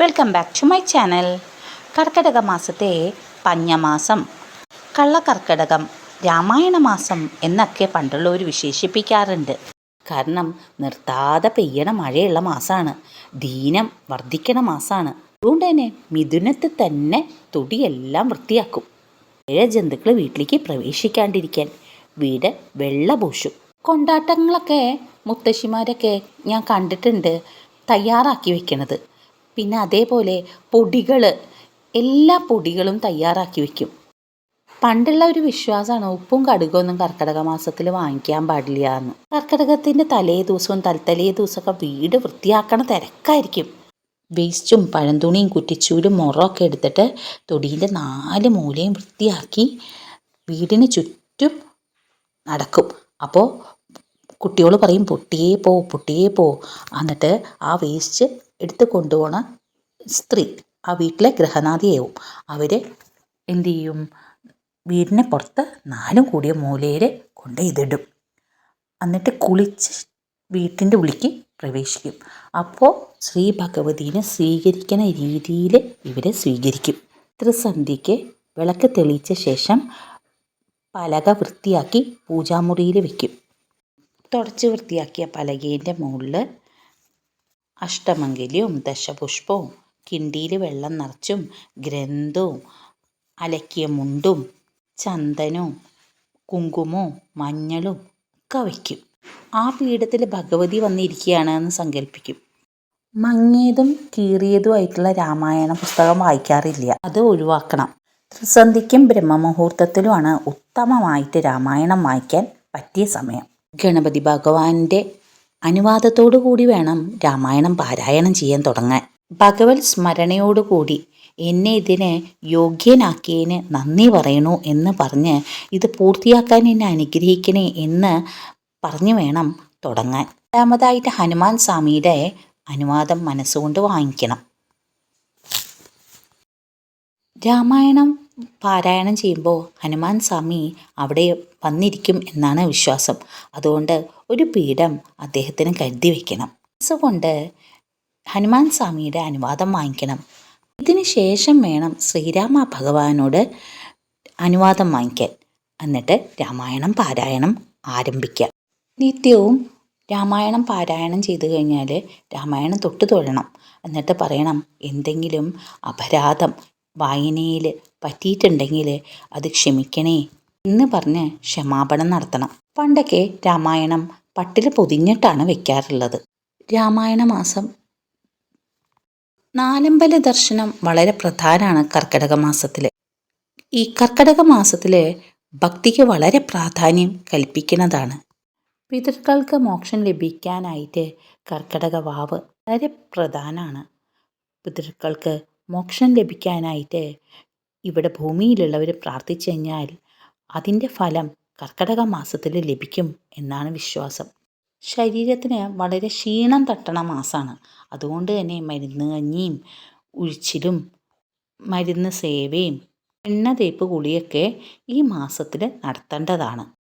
Welcome back to my channel. കർക്കിടക മാസത്തെ പഞ്ഞമാസം. കള്ളക്കർക്കിടകം രാമായണ മാസം എന്നൊക്കെ പണ്ടുള്ളവർ വിശേഷിപ്പിക്കാറുണ്ട്. കാരണം നിർത്താതെ പെയ്യണ മഴയുള്ള മാസമാണ് ദീനം വർദ്ധിക്കണ മാസമാണ് അതുകൊണ്ട് തന്നെ മിഥുനത്തിൽ തന്നെ തൊടിയെല്ലാം വൃത്തിയാക്കും. ഏഴ് ജന്തുക്കൾ വീട്ടിലേക്ക് പ്രവേശിക്കാണ്ടിരിക്കാൻ വീട് വെള്ളപൂശും കൊണ്ടാട്ടങ്ങളൊക്കെ മുത്തശ്ശിമാരൊക്കെ ഞാൻ കണ്ടിട്ടുണ്ട് തയ്യാറാക്കി വെക്കണത്. പിന്നെ അതേപോലെ പൊടികൾ എല്ലാ പൊടികളും തയ്യാറാക്കി വയ്ക്കും പണ്ടുള്ള ഒരു വിശ്വാസമാണ് ഉപ്പും കടുകൊന്നും കർക്കിടക മാസത്തിൽ വാങ്ങിക്കാൻ പാടില്ല എന്ന്. കർക്കിടകത്തിന്റെ തലേ ദിവസവും തലത്തലേ ദിവസമൊക്കെ വീട് വൃത്തിയാക്കണ തിരക്കായിരിക്കും. വേസ്റ്റും പഴന്തുണിയും കുറ്റിച്ചൂരും മുറമൊക്കെ എടുത്തിട്ട് തൊടിയിന്റെ നാല് മൂലയും വൃത്തിയാക്കി വീടിന് ചുറ്റും നടക്കും. അപ്പോൾ കുട്ടികൾ പറയും പൊട്ടിയേ പോ പൊട്ടിയേ പോ. എന്നിട്ട് ആ വേസ്റ്റ് എടുത്ത് കൊണ്ടുപോണ സ്ത്രീ ആ വീട്ടിലെ ഗൃഹനാഥിയാവും അവർ എന്ത് ചെയ്യും വീടിന് പുറത്ത് നാലും കൂടിയ മൂലയിൽ കൊണ്ട് ഇതിടും എന്നിട്ട് കുളിച്ച് വീട്ടിന്റെ ഉള്ളിക്ക് പ്രവേശിക്കും. അപ്പോൾ ശ്രീ ഭഗവതിനെ സ്വീകരിക്കുന്ന രീതിയിൽ ഇവരെ സ്വീകരിക്കും. ത്രിസന്ധിക്ക് വിളക്ക് തെളിയിച്ച ശേഷം പലക വൃത്തിയാക്കി പൂജാമുറിയിൽ വയ്ക്കും തുടച്ച് വൃത്തിയാക്കിയ പലകേന്റെ മുകളിൽ അഷ്ടമംഗല്യവും ദശപുഷ്പവും കിണ്ടിയിൽ വെള്ളം നിറച്ചും ഗ്രന്ഥവും അലക്കിയ മുണ്ടും ചന്ദനവും കുങ്കുമവും മഞ്ഞളും ഒക്കെ വയ്ക്കും. ആ പീഠത്തിൽ ഭഗവതി വന്നിരിക്കുകയാണ് എന്ന് സങ്കല്പിക്കും. മങ്ങിയതും കീറിയതുമായിട്ടുള്ള രാമായണ പുസ്തകം വായിക്കാറില്ല. അത് ഒഴിവാക്കണം. ത്രിസന്ധിക്കും ബ്രഹ്മമുഹൂർത്തത്തിലുമാണ് ഉത്തമമായിട്ട് രാമായണം വായിക്കാൻ പറ്റിയ സമയം. ഗണപതി ഭഗവാന്റെ അനുവാദത്തോടു കൂടി വേണം രാമായണം പാരായണം ചെയ്യാൻ തുടങ്ങാൻ. ഭഗവത് സ്മരണയോടുകൂടി എന്നെ ഇതിനെ യോഗ്യനാക്കിയതിന് നന്ദി പറയണു എന്ന് പറഞ്ഞ് ഇത് പൂർത്തിയാക്കാൻ എന്നെ അനുഗ്രഹിക്കണേ എന്ന് പറഞ്ഞു വേണം തുടങ്ങാൻ. രണ്ടാമതായിട്ട് ഹനുമാൻ സ്വാമിയുടെ അനുവാദം മനസ്സുകൊണ്ട് വാങ്ങിക്കണം. രാമായണം പാരായണം ചെയ്യുമ്പോൾ ഹനുമാൻ സ്വാമി അവിടെ വന്നിരിക്കും എന്നാണ് വിശ്വാസം. അതുകൊണ്ട് ഒരു പീഠം അദ്ദേഹത്തിന് കരുതി വയ്ക്കണം മനസ്സുകൊണ്ട് ഹനുമാൻ സ്വാമിയുടെ അനുവാദം വാങ്ങിക്കണം. ഇതിന് ശേഷം വേണം ശ്രീരാമ ഭഗവാനോട് അനുവാദം വാങ്ങിക്കാൻ. എന്നിട്ട് രാമായണം പാരായണം ആരംഭിക്കാം. നിത്യവും രാമായണം പാരായണം ചെയ്തു കഴിഞ്ഞാൽ രാമായണം തൊട്ട് തൊഴണം. എന്നിട്ട് പറയണം എന്തെങ്കിലും അപരാധം വായനയിൽ പറ്റിയിട്ടുണ്ടെങ്കിൽ അത് ക്ഷമിക്കണേ എന്ന് പറഞ്ഞ് ക്ഷമാപണം നടത്തണം. പണ്ടൊക്കെ രാമായണം പട്ടിൽ പൊതിഞ്ഞിട്ടാണ് വെക്കാറുള്ളത്. രാമായണ മാസം നാലമ്പല ദർശനം വളരെ പ്രധാനമാണ് കർക്കിടക മാസത്തിൽ ഈ കർക്കിടക മാസത്തിൽ ഭക്തിക്ക് വളരെ പ്രാധാന്യം കൽപ്പിക്കുന്നതാണ്. പിതൃക്കൾക്ക് മോക്ഷം ലഭിക്കാനായിട്ട് കർക്കിടക വാവ് വളരെ പ്രധാനമാണ് പിതൃക്കൾക്ക് മോക്ഷം ലഭിക്കാനായിട്ട് ഇവിടെ ഭൂമിയിലുള്ളവർ പ്രാർത്ഥിച്ചു കഴിഞ്ഞാൽ അതിന്റെ ഫലം കർക്കിടക മാസത്തിൽ ലഭിക്കും എന്നാണ് വിശ്വാസം. ശരീരത്തിന് വളരെ ക്ഷീണം തട്ടണ മാസമാണ് അതുകൊണ്ട് തന്നെ മരുന്ന് കഞ്ഞിയും ഉഴിച്ചിലും മരുന്ന് സേവയും എണ്ണ തേപ്പ് കുളിയൊക്കെ ഈ മാസത്തിൽ നടത്തേണ്ടതാണ്.